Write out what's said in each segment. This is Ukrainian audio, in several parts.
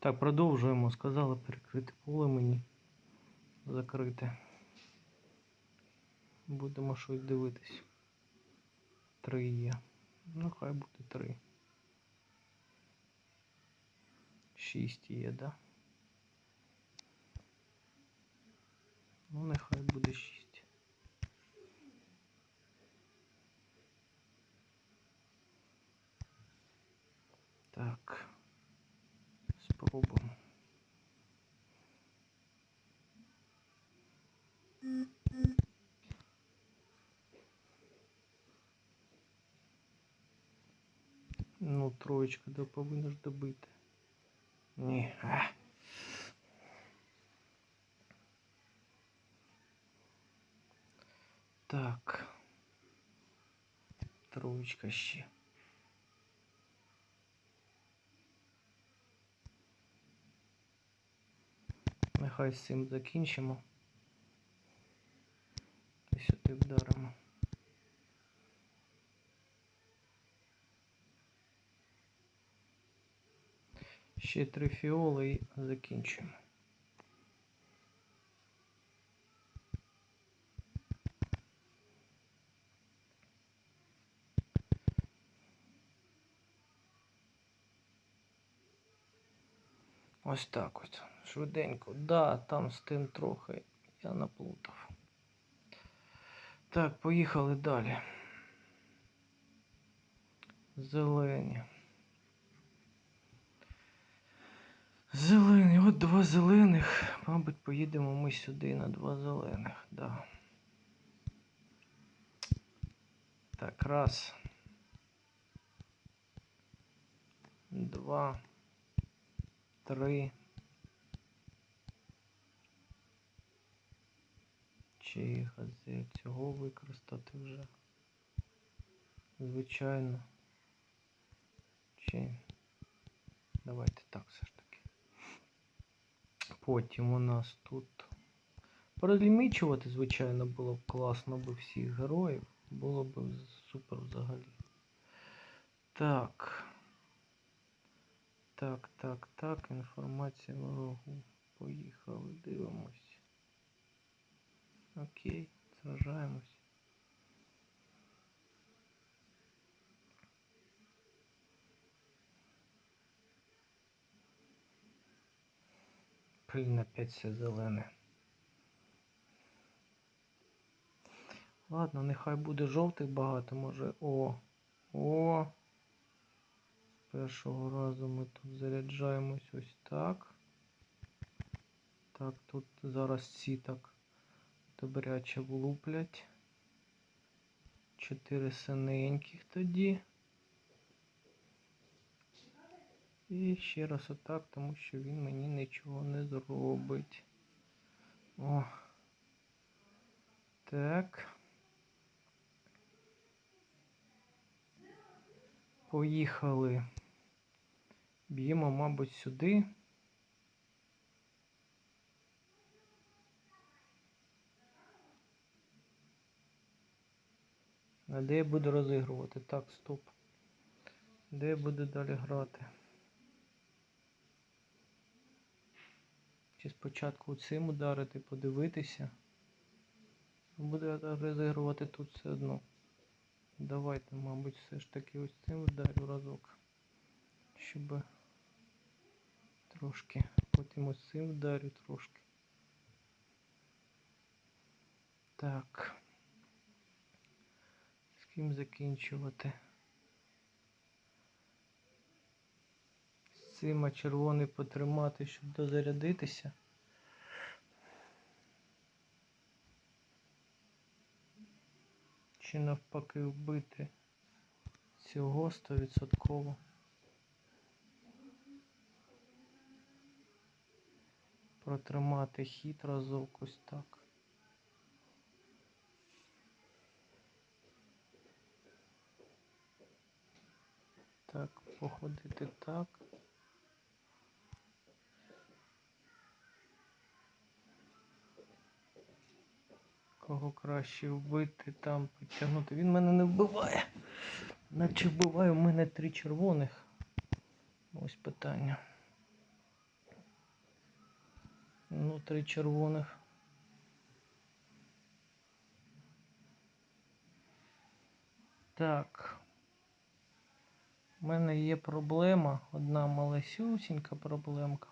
Так, продовжуємо. Сказали перекрити поле мені. Закрити. Будемо щось дивитись. Три є. Ну, хай буде три. Шість є, да? Ну, нехай буде шість. Так. Спробуємо. Ну, троєчка, да повинна ж добити. Ні. А. Так. Троєчка ще. Нехай з цим закінчимо. І сюди вдаримо. Ще три фіоли і закінчуємо. Ось так от. Швиденько. Да, там з тим трохи я наплутав. Так, поїхали далі. Зелені. Зелені, от два зелених. Мабуть, поїдемо ми сюди на два зелених, да. Так, раз. Два. Три. Чи газе цього використати вже? Звичайно. Чи. Давайте так все ж таки. Потім у нас тут. Перелімічувати, звичайно, було б класно би всіх героїв. Було б супер взагалі. Так. Так, так, так. Інформація ворогу. Поїхали, дивимось. Окей, сражаємось. Блін, опять все зелене. Ладно, нехай буде жовтих багато, може. О! О! З першого разу ми тут заряджаємось ось так. Так, тут зараз ці так добряче влуплять. Чотири синеньких тоді. І ще раз отак, тому що він мені нічого не зробить. О. Так. Поїхали. Б'ємо, мабуть, сюди. Де я буду розігрувати? Так, стоп. Де я буду далі грати? Чи спочатку цим ударити, подивитися? Буду розігрувати тут все одно. Давайте, мабуть, все ж таки ось цим вдарю разок. Щоб трошки. Потім ось цим вдарю трошки. Так. З ким закінчувати? З цим червоний потримати, щоб дозарядитися. Чи навпаки вбити цього 100%. Протримати хід разок ось так. Так, походити так. Кого краще вбити там, підтягнути. Він мене не вбиває. Наче вбиває у мене три червоних. Ось питання. Ну, три червоних. Так. У мене є проблема, одна малесюсінька проблемка.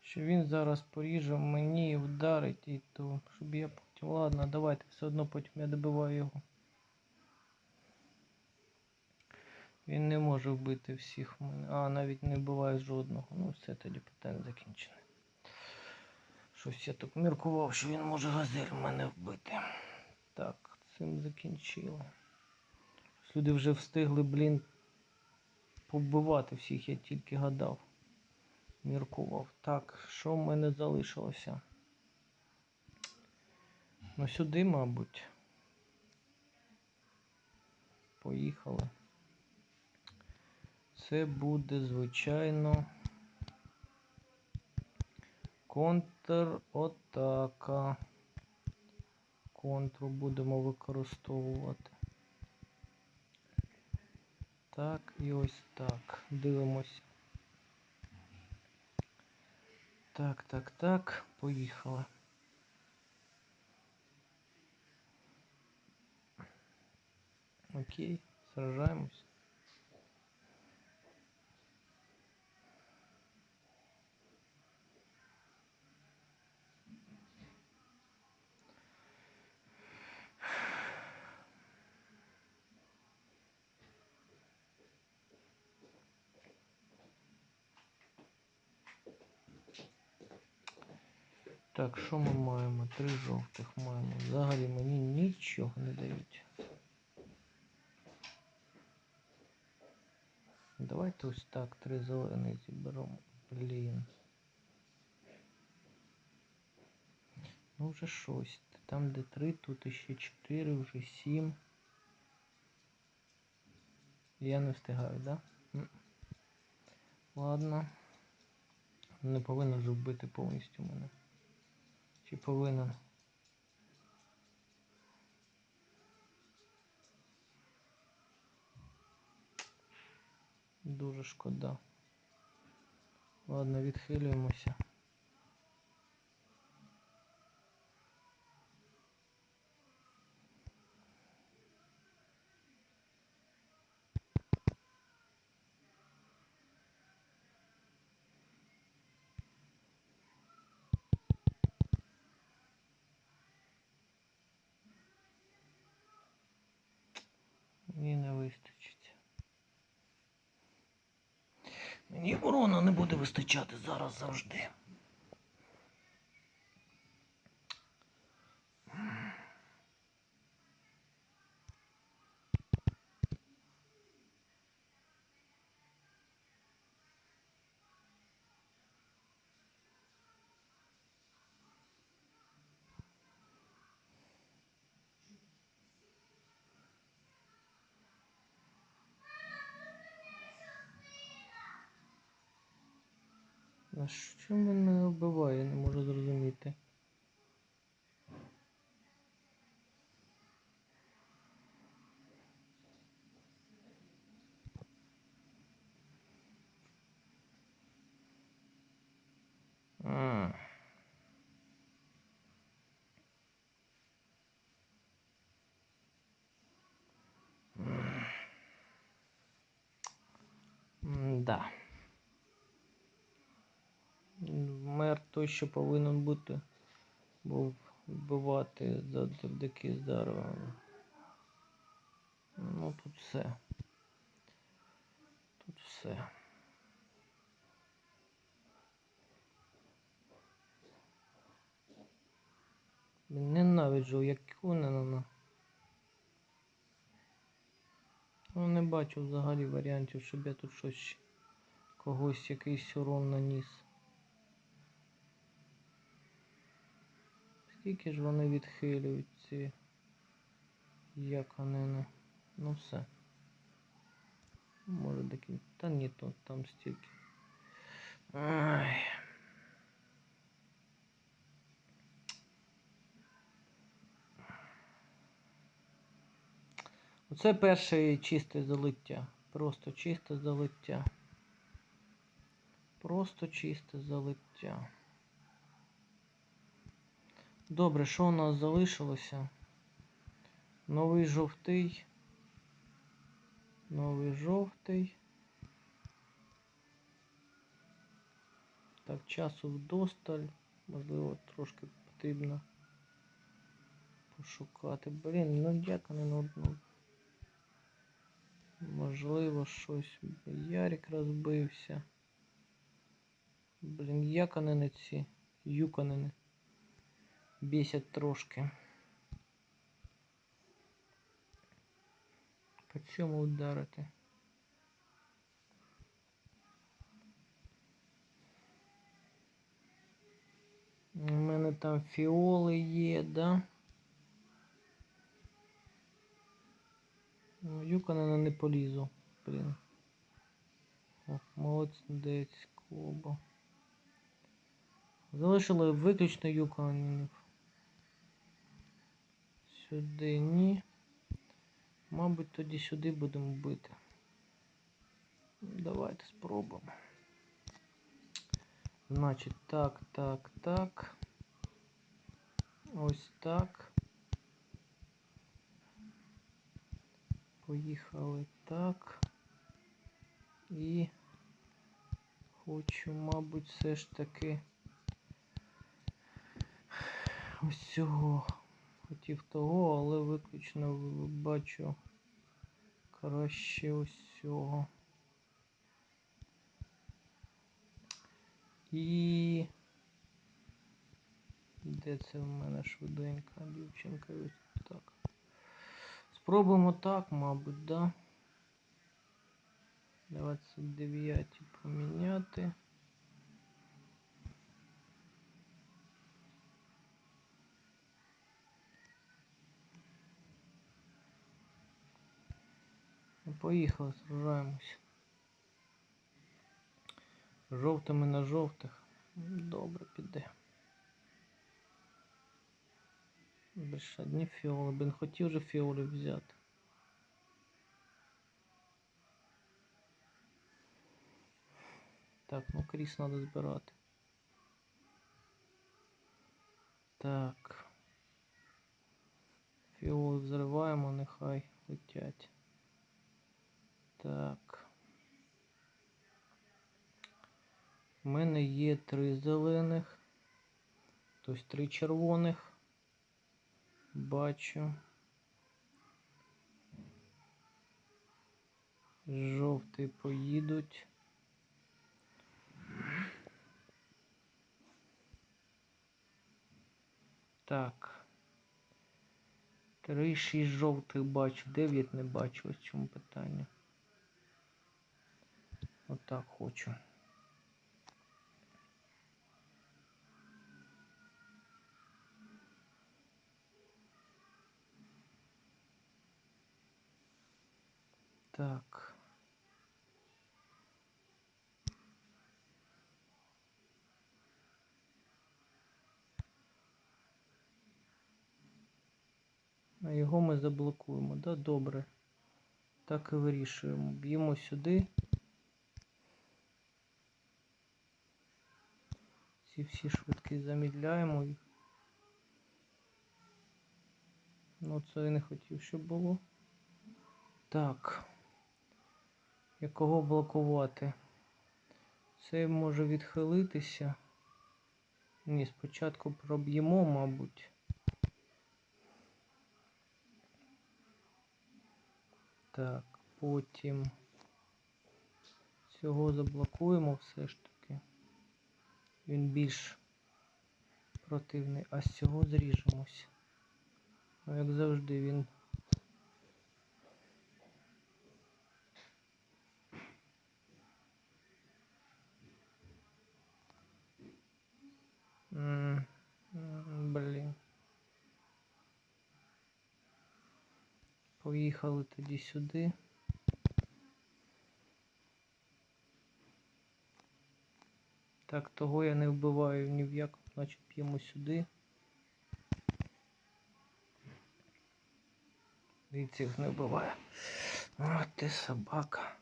Що він зараз поріже мені і вдарить, і то, щоб я потім. Ладно, давайте, все одно потім я добиваю його. Він не може вбити всіх в мене. А, навіть не вбиває жодного. Ну, все тоді питання закінчене. Щось я так міркував, що він може газель в мене вбити. Так, цим закінчили. Люди вже встигли, блін, побивати всіх, я тільки гадав. Міркував. Так, що в мене залишилося? Ну, сюди, мабуть. Поїхали. Це буде, звичайно, контратака. Контру будемо використовувати. Так, і ось так. Дивимося. Так, так, так. Поїхали. Окей, сражаємось. Так, що ми маємо? Три жовтих маємо. Взагалі мені нічого не дають. Давайте ось так, три зелених зіберемо. Блін. Ну вже щось. Там де три, тут іще чотири, вже сім. Я не встигаю, да? Ладно. Не повинен вже вбити повністю мене. Чи повинен? Дуже шкода. Ладно, відхилюємося. Мені не вистачить. Мені урону не буде вистачати зараз завжди. А що мене вбиває, не можу зрозуміти. А. Да. Мер той, що повинен бути, був вбивати за завдяки з. Ну тут все. Тут все. Ненавиджу, як Кунена. Ну не бачу взагалі варіантів, щоб я тут щось когось якийсь урон наніс. Скільки ж вони відхилюють ці як вони. Ну все. Може такі. Та ні, то там стільки. Ай. Оце перше чисте залиття. Просто чисте залиття. Просто чисте залиття. Добре, що у нас залишилося? Новий жовтий. Новий жовтий. Так, часу вдосталь. Можливо, трошки потрібно пошукати. Блін, ну як не на одну. Можливо, щось. Ярик розбився. Блін, яконени ці. Юконени. Бісять трошки. По цьому ударити? У мене там фіоли є, да? Ну, Юконена не полізу, блін. О, молодець, Кобо. Залишили виключно юконенів. Сюди ні. Мабуть, тоді сюди будемо бити. Давайте спробуємо. Значить, так, так, так. Ось так. Поїхали так. І хочу, мабуть, все ж таки ось цього. Хотів того, але виключно бачу краще ось цього. І де це в мене швиденька дівчинка? Ось так. Спробуємо так, мабуть, да? 29 поміняти. Ну, Поїхали, сражаємось. Жовтими на жовтих. Добре піде. Більше одні фіоли. Блін, хотів же фіоли взяти. Так, ну кріс треба збирати. Так. Фіоли взриваємо, нехай летять. Так. У мене є три зелених, тобто три червоних. Бачу. Жовтий поїдуть. Так. Три, шість жовтих бачу, дев'ять не бачу. Ось чому питання. Отак хочу. Так. А його ми заблокуємо, да? Добре. Так і вирішуємо. Б'ємо сюди. Ці всі швидкі замідляємо. їх. Ну, це я не хотів, щоб було. Так. Якого блокувати? Це може відхилитися. Ні, спочатку проб'ємо, мабуть. Так, потім цього заблокуємо все ж таки. Він більш противний, а з цього зріжемось. Ну, як завжди, він Блін. Поїхали тоді сюди. Так, того я не вбиваю ні в якому, значить п'ємо сюди. І цих не вбиваю. О, ти собака.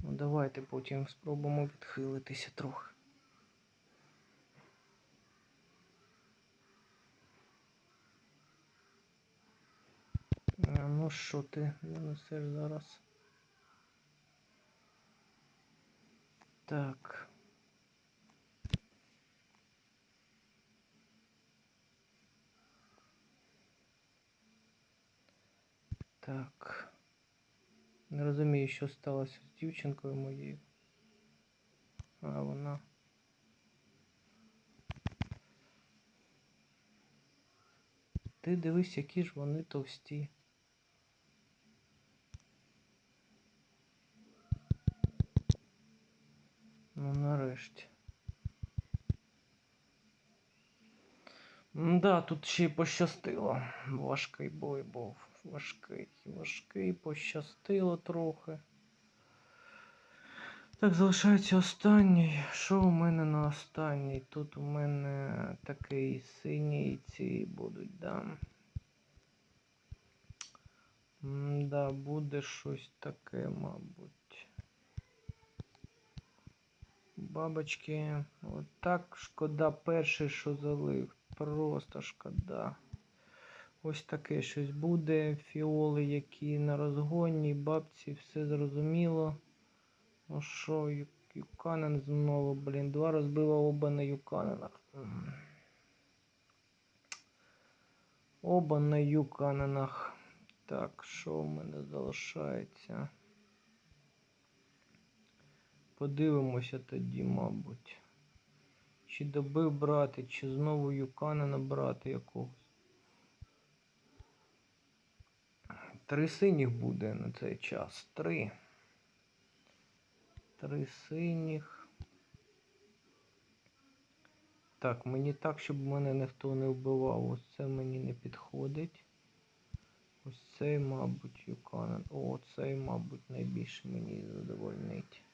Ну давайте потім спробуємо відхилитися трохи. А, Ну що ти нанесеш зараз? Так. Так. Не розумію, що сталося з дівчинкою моєю. А вона. Ти дивись, які ж вони товсті. Ну, нарешті. Да, тут ще й пощастило. Важкий бой був. Важкий, важкий, пощастило трохи. Так, залишається останній. Що у мене на останній? Тут у мене такий синій ці будуть, да. Да, буде щось таке, мабуть. Бабочки, от так шкода перший, що залив. Просто шкода. Ось таке щось буде. Фіоли, які на розгоні, бабці, все зрозуміло. Ну що, Юканен знову, блін, два розбила оба на Юканенах. Оба на Юканенах. Так, що в мене залишається? Подивимося тоді, мабуть. Чи добив брати, чи знову Юканена брати якогось. Три синіх буде на цей час. Три. Три синіх. Так, мені так, щоб мене ніхто не вбивав. Ось це мені не підходить. Ось цей, мабуть, Юканен. О, цей, мабуть, найбільше мені задовольнить.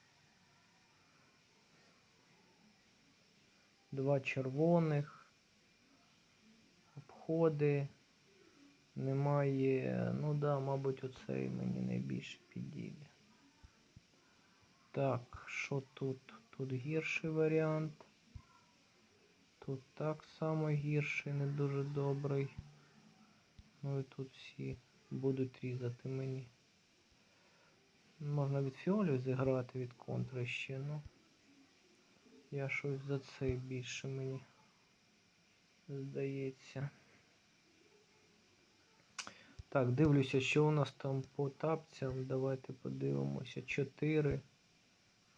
Два червоних. Обходи. Немає. Ну да, мабуть, оцей мені найбільше підійде. Так, що тут? Тут гірший варіант. Тут так само гірший, не дуже добрий. Ну і тут всі будуть різати мені. Можна від фіолів зіграти від контри ще, ну. Я щось за цей більше мені здається. Так, дивлюся, що у нас там по тапцям. Давайте подивимося. 4.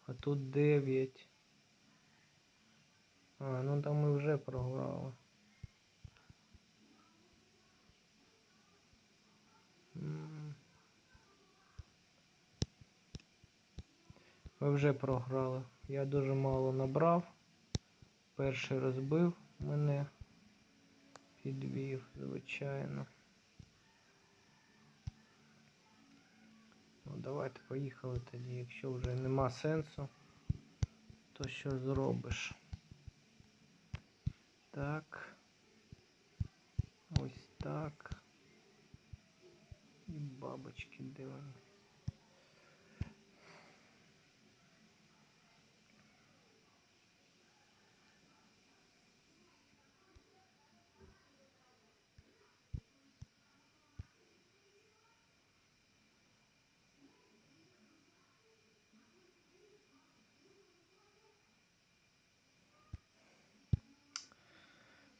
А тут 9. А, ну там ми вже програли. Ми вже програли. Я дуже мало набрав. Перший розбив мене. Підвів, звичайно. Давайте поїхали тоді. Якщо вже нема сенсу, то що зробиш? Так. Ось так. І бабочки де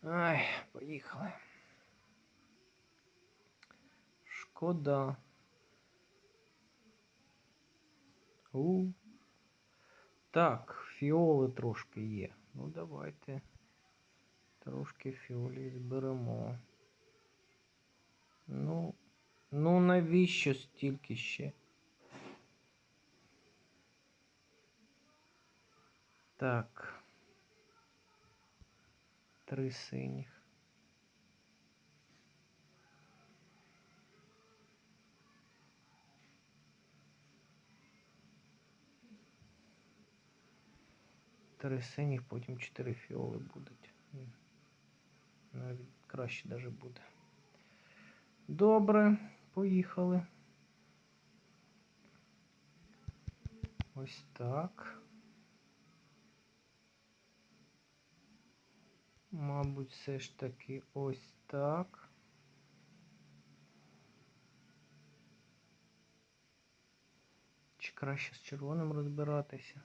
Ай, поїхали. Шкода. У. Так, фіоли трошки є. Ну давайте трошки фіолі зберемо. Ну, ну навіщо стільки ще? Так. Три синіх. Три синіх, потім чотири фіоли будуть. Навіть краще даже буде. Добре, поїхали. Ось так. Мабуть, все ж таки ось так. Чи краще з червоним розбиратися?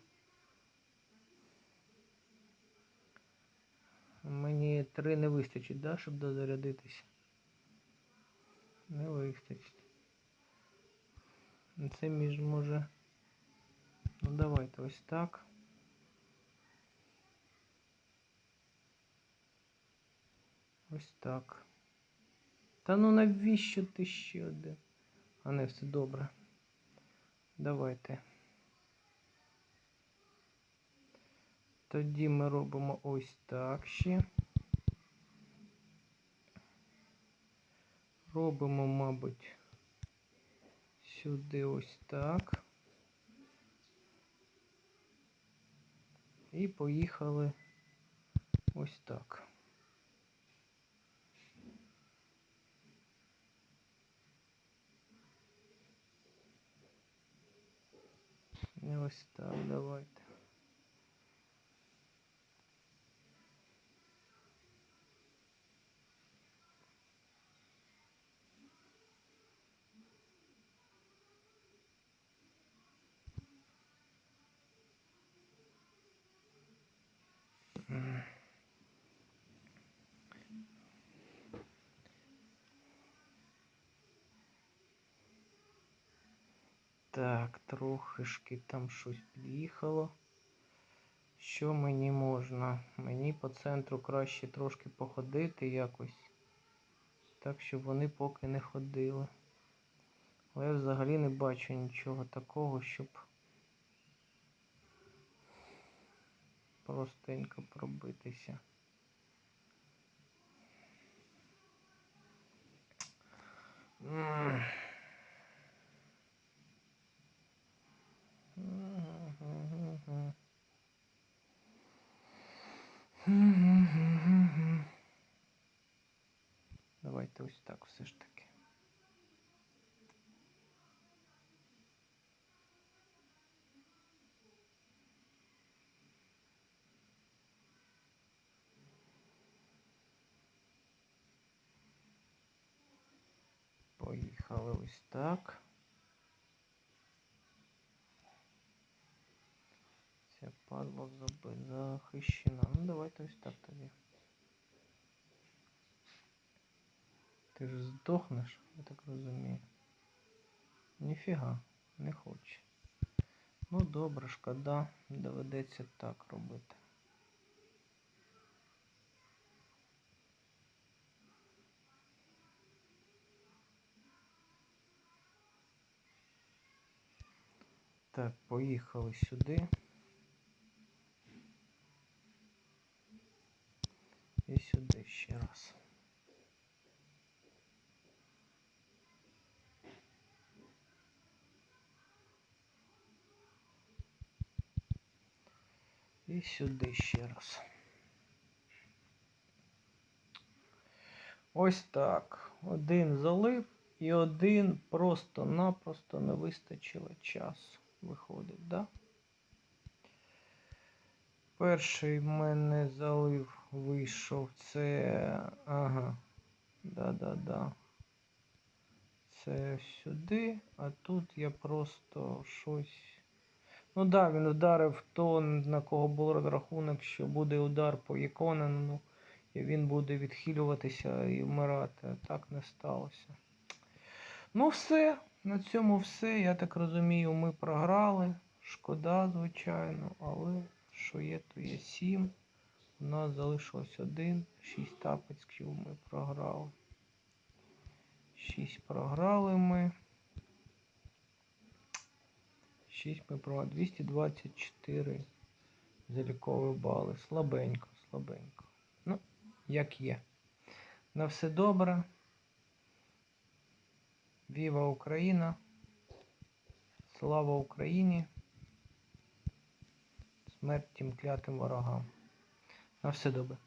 Мені три не вистачить, да, щоб дозарядитися? Не вистачить. Це між може. Ну давайте ось так. Ось так. Та ну навіщо ти ще один? А не все добре. Давайте. Тоді ми робимо ось так ще. Робимо, мабуть, сюди ось так. І поїхали ось так. І ось так, давайте. М. Так, трохишки там щось під'їхало. Що мені можна? Мені по центру краще трошки походити якось. Так, щоб вони поки не ходили. Але я взагалі не бачу нічого такого, щоб простенько пробитися. М. Давайте ось так все ж таки. Поїхали ось так. Падла захищена. Ну давайте ось так тоді. Ти ж здохнеш, я так розумію. Ніфіга, не хоче. Ну добре, шкода, доведеться так робити. Так, поїхали сюди. І сюди ще раз. І сюди ще раз. Ось так. Один залив і один просто-напросто не вистачило часу. Виходить, да? Перший мене залив вийшов. Це. Ага. Да-да-да. Це сюди, а тут я просто щось. Ну да, він вдарив то, на кого був розрахунок, що буде удар по Іконену, і він буде відхилюватися і вмирати. А Так не сталося. Ну, все. На цьому все. Я так розумію, ми програли. Шкода, звичайно, але що є, то є 7. У нас залишилось один. 6 тапочків ми програли. 6 програли ми. 6 ми програли. 224 залікові бали. Слабенько, слабенько. Ну, як є. На все добре. Віва Україна! Слава Україні! Смерть тим клятим ворогам! На все добре.